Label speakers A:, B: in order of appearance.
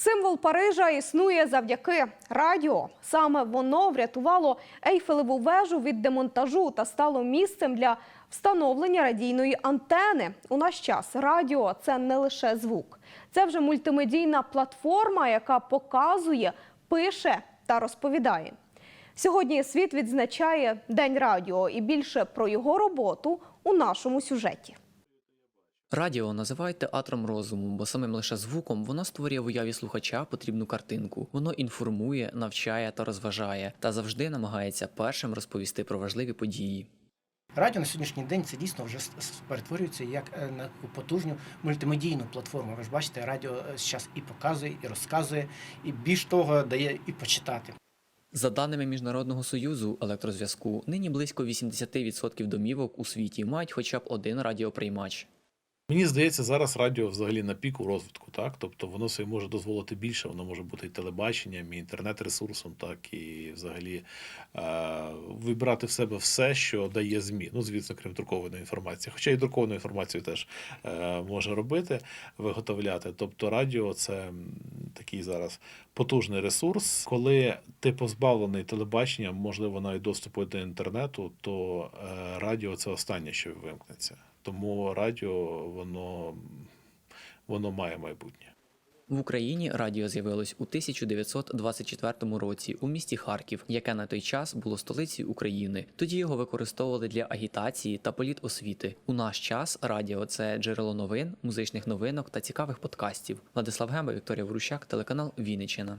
A: Символ Парижа існує завдяки радіо. Саме воно врятувало Ейфелеву вежу від демонтажу та стало місцем для встановлення радійної антени. У наш час радіо це не лише звук, це вже мультимедійна платформа, яка показує, пише та розповідає. Сьогодні світ відзначає День радіо і більше про його роботу у нашому сюжеті.
B: Радіо називають театром розуму, бо самим лише звуком воно створює в уяві слухача потрібну картинку. Воно інформує, навчає та розважає, та завжди намагається першим розповісти про важливі події.
C: Радіо на сьогоднішній день це дійсно вже перетворюється як е, на потужну мультимедійну платформу. Ви ж бачите, радіо зараз і показує, і розказує, і більш того дає і почитати.
B: За даними Міжнародного союзу електрозв'язку, нині близько 80% домівок у світі мають хоча б один радіоприймач.
D: Мені здається, зараз радіо взагалі на піку розвитку, так тобто воно собі може дозволити більше, воно може бути і телебаченням, і інтернет-ресурсом, так і взагалі е- вибрати в себе все, що дає змі. Ну, звісно, крім друкованої інформації. Хоча і друковану інформацію теж е- може робити, виготовляти. Тобто, радіо це такий зараз потужний ресурс. Коли ти позбавлений телебачення, можливо, навіть доступу до інтернету, то е- радіо це останнє, що вимкнеться. Тому радіо воно, воно має майбутнє.
B: В Україні радіо з'явилось у 1924 році у місті Харків, яке на той час було столицею України. Тоді його використовували для агітації та політосвіти. У наш час радіо це джерело новин, музичних новинок та цікавих подкастів. Владислав Гемба, Вікторія Ворущак, телеканал Вінниччина.